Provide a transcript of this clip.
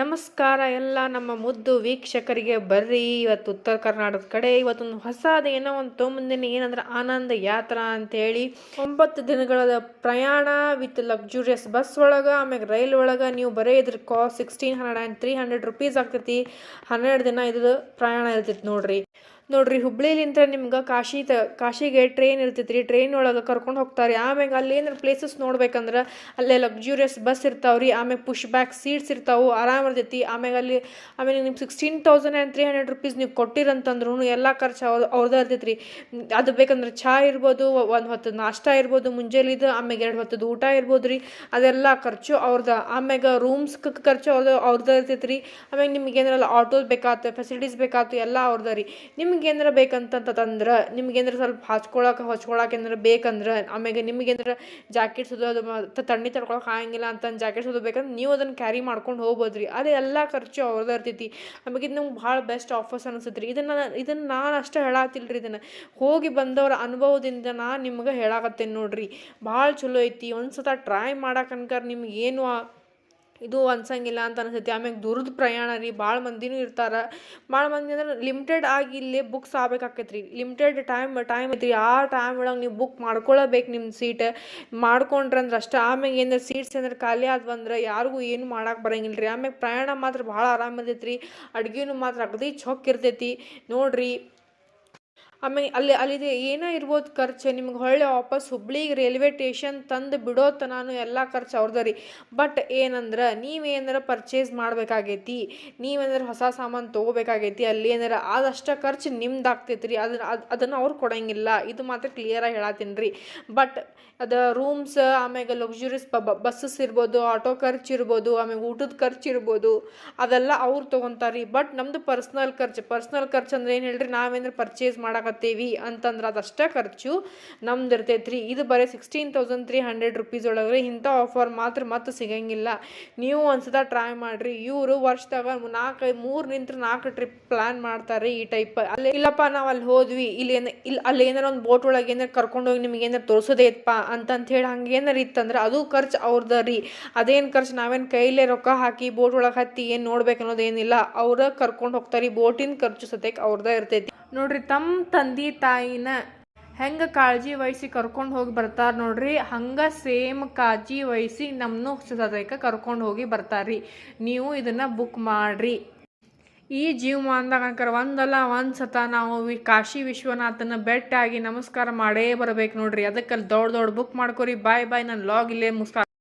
ನಮಸ್ಕಾರ ಎಲ್ಲ ನಮ್ಮ ಮುದ್ದು ವೀಕ್ಷಕರಿಗೆ ಬರ್ರಿ. ಇವತ್ತು ಉತ್ತರ ಕರ್ನಾಟಕದ ಕಡೆ ಇವತ್ತೊಂದು ಹೊಸದ ಏನೋ ಒಂದು ತೊಂಬಂದಿನ ಏನಂದ್ರೆ ಆನಂದ ಯಾತ್ರಾ ಅಂತೇಳಿ. ಒಂಬತ್ತು ದಿನಗಳ ಪ್ರಯಾಣ ವಿತ್ ಲಕ್ಸುರಿಯಸ್ ಬಸ್ ಒಳಗೆ, ಆಮ್ಯಾಗ ರೈಲ್ ಒಳಗೆ. ನೀವು ಬರೀ ಇದ್ರ cost sixteen hundred and three hundred rupees ಆಗ್ತೈತಿ. ಹನ್ನೆರಡು ದಿನ ಇದ್ರ ಪ್ರಯಾಣ ಇರ್ತೈತಿ ನೋಡ್ರಿ. ನೋಡ್ರಿ ಹುಬ್ಳಿಲಿಂತ ನಿಮ್ಗೆ ಕಾಶಿ ತ, ಕಾಶಿಗೆ ಟ್ರೈನ್ ಇರ್ತೈತ್ರಿ. ರೀ ಟ್ರೈನ್ ಒಳಗೆ ಕರ್ಕೊಂಡು ಹೋಗ್ತಾರೆ. ಆಮ್ಯಾಗ ಅಲ್ಲಿ ಏನಾರ ಪ್ಲೇಸಸ್ ನೋಡ್ಬೇಕಂದ್ರೆ ಅಲ್ಲೇ ಲಕ್ಸುರಿಯಸ್ ಬಸ್ ಇರ್ತಾವೆ ರೀ ಆಮ್ಯಾಗ ಪುಷ್ ಬ್ಯಾಕ್ ಸೀಟ್ಸ್ ಇರ್ತಾವೆ. ಆರಾಮ ಇರ್ತೈತಿ. ಆಮ್ಯಾಗ ಅಲ್ಲಿ ಆಮೇಲೆ ನಿಮ್ಗೆ sixteen thousand and three hundred rupees ನೀವು ಕೊಟ್ಟಿರಂತಂದ್ರೂ ಎಲ್ಲ ಖರ್ಚು ಅವ್ರ ಅವ್ರದ್ದು ಇರ್ತೈತ್ರಿ. ರೀ ಅದು ಬೇಕಂದ್ರೆ ಚಹಾ ಇರ್ಬೋದು ಒಂದು ಹೊತ್ತು ನಾಷ್ಟ ಇರ್ಬೋದು ಮುಂಜಾನೆದು ಆಮ್ಯಾಗ ಎರಡು ಹೊತ್ತದ ಊಟ ಇರ್ಬೋದು ರೀ ಅದೆಲ್ಲ ಖರ್ಚು ಅವ್ರದ್ದು ಆಮ್ಯಾಗ ರೂಮ್ಸ್ ಖರ್ಚು ಅವ್ರದ್ದು ಅವ್ರದ್ದು ಇರ್ತೈತಿ ರೀ ಆಮ್ಯಾಗ ನಿಮ್ಗೆ ಏನಾರಲ್ಲ ಆಟೋಸ್ ಬೇಕಾತು ಫೆಸಿಲಿಟೀಸ್ ಬೇಕಾತು, ಎಲ್ಲ ಅವ್ರದ್ದು ರೀ. ನಿಮ್ಗೆ ಏನಾರ ಬೇಕಂತಂತಂದ್ರೆ ನಿಮ್ಗೆ ಏನಾರ ಸ್ವಲ್ಪ ಹಚ್ಕೊಳಕ್ಕೆ ಹೊಚ್ಕೊಳಕ್ಕೆ ಏನಾರ ಬೇಕಂದ್ರೆ, ಆಮ್ಯಾಗ ನಿಮ್ಗೆ ಜಾಕೆಟ್ ಸುದು, ಅದು ತಣ್ಣಿ ತಡ್ಕೊಳಕ್ಕೆ ಆಗಂಗಿಲ್ಲ ಅಂತ ಜಾಕೆಟ್ ಸುದು ಬೇಕಂದ್ರೆ ನೀವು ಅದನ್ನು ಕ್ಯಾರಿ ಮಾಡ್ಕೊಂಡು ಹೋಗ್ಬೋದ್ರಿ. ಅದು ಎಲ್ಲ ಖರ್ಚು ಅವ್ರದ್ದು ಇರ್ತೈತಿ. ಆಮ್ಯಾಗ ಇದು ನಮ್ಗೆ ಭಾಳ ಬೆಸ್ಟ್ ಆಫರ್ಸ್ ಅನಿಸುತ್ತೆ ರೀ ಇದನ್ನು ಇದನ್ನು ನಾನು ಅಷ್ಟೇ ಹೇಳತ್ತಿಲ್ಲ ರೀ ಇದನ್ನು. ಹೋಗಿ ಬಂದವರ ಅನುಭವದಿಂದ ನಾನು ನಿಮ್ಗೆ ಹೇಳಾಕತ್ತೇನೆ ನೋಡ್ರಿ. ಭಾಳ ಚಲೋ ಐತಿ. ಒಂದು ಸತ ಟ್ರೈ ಮಾಡಕ್ಕೆ ಅನ್ಕರ್ ನಿಮ್ಗೆ ಏನು ಇದು ಅನ್ಸಂಗಿಲ್ಲ ಅಂತ ಅನಿಸುತ್ತೆ. ಆಮ್ಯಾಗ ದೂರದ ಪ್ರಯಾಣ ರೀ ಭಾಳ ಮಂದಿನೂ ಇರ್ತಾರೆ. ಭಾಳ ಮಂದಿ ಅಂದ್ರೆ ಲಿಮಿಟೆಡ್ ಆಗಿ ಇಲ್ಲಿ ಬುಕ್ಸ್ ಆಗ್ಬೇಕಾಕೈತಿ ರೀ ಲಿಮಿಟೆಡ್ ಟೈಮ್ ಟೈಮ್ ಐತ್ರಿ. ಆ ಟೈಮ್ ಒಳಗೆ ನೀವು ಬುಕ್ ಮಾಡ್ಕೊಳ್ಳಬೇಕು ನಿಮ್ಮ ಸೀಟ್ ಮಾಡ್ಕೊಂಡ್ರೆ ಅಂದ್ರೆ ಅಷ್ಟೇ ಆಮ್ಯಾಗ ಏನಾರ ಸೀಟ್ಸ್ ಏನಾರ ಖಾಲಿ ಆದ್ವಂದ್ರೆ ಯಾರಿಗೂ ಏನು ಮಾಡಕ್ಕೆ ಬರಂಗಿಲ್ಲ ರೀ. ಆಮ್ಯಾಗ ಪ್ರಯಾಣ ಮಾತ್ರ ಭಾಳ ಆರಾಮ ಇರ್ತೈತಿ ರೀ ಅಡುಗೆನೂ ಮಾತ್ರ ಅಗದಿ ಚೊಕ್ಕ ಇರ್ತೈತಿ. ನೋಡ್ರಿ ಆಮೇಲೆ ಅಲ್ಲಿ, ಅಲ್ಲಿದೆ, ಏನೇ ಇರ್ಬೋದು ಖರ್ಚು, ನಿಮ್ಗೆ ಹೊಳ್ಳೆ ವಾಪಸ್ ಹುಬ್ಳಿಗೆ ರೈಲ್ವೆ ಸ್ಟೇಷನ್ ತಂದು ಬಿಡೋ ತನೂ ಎಲ್ಲ ಖರ್ಚು ಅವ್ರದ್ದು ರೀ. ಬಟ್ ಏನಂದ್ರೆ ನೀವೇನಾರ ಪರ್ಚೇಸ್ ಮಾಡಬೇಕಾಗೈತಿ ನೀವೇನಾರ ಹೊಸ ಸಾಮಾನು ತೊಗೋಬೇಕಾಗೈತಿ, ಅಲ್ಲಿ ಏನಾರ ಅದಷ್ಟು ಖರ್ಚು ನಿಮ್ದು ಆಗ್ತೈತಿ ರೀ. ಅದನ್ನ, ಅದು, ಅದನ್ನು ಅವ್ರು ಕೊಡೋಂಗಿಲ್ಲ. ಇದು ಮಾತ್ರ ಕ್ಲಿಯರಾಗಿ ಹೇಳತ್ತೀನಿ ರೀ. ಬಟ್ ಅದು ರೂಮ್ಸ್ ಆಮ್ಯಾಗ ಲಕ್ಸುರಿಯಸ್ ಬಸ್ಸಸ್ ಇರ್ಬೋದು ಆಟೋ ಖರ್ಚು ಇರ್ಬೋದು ಆಮೇಲೆ ಊಟದ ಖರ್ಚು ಇರ್ಬೋದು, ಅದೆಲ್ಲ ಅವ್ರು ತೊಗೊತಾರೆ. ರೀ ಬಟ್ ನಮ್ಮದು ಪರ್ಸ್ನಲ್ ಖರ್ಚು ಪರ್ಸ್ನಲ್ ಖರ್ಚು ಅಂದ್ರೆ ಏನು ಹೇಳ್ರಿ? ನಾವೇನಾರ ಪರ್ಚೇಸ್ ಮಾಡಕತ್ತೀವಿ ಅಂತಂದ್ರೆ ಅದಷ್ಟೇ ಖರ್ಚು. ನಮ್ದು ಇರ್ತೈತೆ ರೀ ಇದು ಬರೀ sixteen thousand three hundred rupees ಒಳಗೆ ಇಂಥ ಆಫರ್ ಮಾತ್ರ ಮತ್ತೆ ಸಿಗಂಗಿಲ್ಲ. ನೀವು ಒಂದ್ಸಲ ಟ್ರೈ ಮಾಡಿರಿ. ಇವರು ವರ್ಷದಾಗ ನಾಲ್ಕು, ಮೂರು ನಿಂತ್ರ ನಾಲ್ಕು ಟ್ರಿಪ್ ಪ್ಲ್ಯಾನ್ ಮಾಡ್ತಾರೆ ಈ ಟೈಪ್ ಅಲ್ಲಿ ಇಲ್ಲಪ್ಪ, ನಾವು ಅಲ್ಲಿ ಹೋದ್ವಿ. ಇಲ್ಲಿ ಇಲ್ಲಿ ಅಲ್ಲಿ ಏನಾರ ಒಂದು ಬೋಟ್ ಒಳಗೆ ಏನಾರ ಕರ್ಕೊಂಡೋಗಿ ನಿಮ್ಗೆ ಏನಾರು ತೋರಿಸೋದೇ ಇತ್ತಪ್ಪ ಅಂತಂತ ಹೇಳಿ ಹಂಗೆ ಏನಾರ ಇತ್ತಂದ್ರೆ ಅದು ಖರ್ಚು ಅವ್ರದ ರೀ. ಅದೇನು ಖರ್ಚು ನಾವೇನು ಕೈಲೇ ರೊಕ್ಕ ಹಾಕಿ ಬೋಟ್ ಒಳಗೆ ಹತ್ತಿ ಏನು ನೋಡ್ಬೇಕು ಅನ್ನೋದೇನಿಲ್ಲ ಅವ್ರ ಕರ್ಕೊಂಡು ಹೋಗ್ತಾರೆ. ಬೋಟಿನ ಖರ್ಚು ಸತೆಕ್ ಅವ್ರದ್ದೇ ಇರ್ತೈತಿ. ನೋಡ್ರಿ ತಮ್ಮ ತಂದೆ ತಾಯಿನ ಹೆಂಗೆ ಕಾಳಜಿ ವಹಿಸಿ ಕರ್ಕೊಂಡು ಹೋಗಿ ಬರ್ತಾರೆ ನೋಡ್ರಿ, ಹಂಗೆ ಸೇಮ್ ಕಾಳಜಿ ವಹಿಸಿ ನಮ್ಮನ್ನು ಸದೈಕ ಕರ್ಕೊಂಡು ಹೋಗಿ ಬರ್ತಾರ್ರಿ. ನೀವು ಇದನ್ನು ಬುಕ್ ಮಾಡಿರಿ. ಈ ಜೀವಮಾನದಾಗ ಒಂದಲ್ಲ ಒಂದು ಸತ ನಾವು ಕಾಶಿ ವಿಶ್ವನಾಥನ ಬೆಟ್ಟಾಗಿ ನಮಸ್ಕಾರ ಮಾಡೇ ಬರ್ಬೇಕು ನೋಡ್ರಿ. ಅದಕ್ಕೆ ಅಲ್ಲಿ ದೊಡ್ಡ ದೊಡ್ಡ ಬುಕ್ ಮಾಡ್ಕೊರಿ. ಬಾಯ್ ಬಾಯ್ ನನ್ನ ಲಾಗ್ ಇಲ್ಲೇ ಮುಸ್ತಾ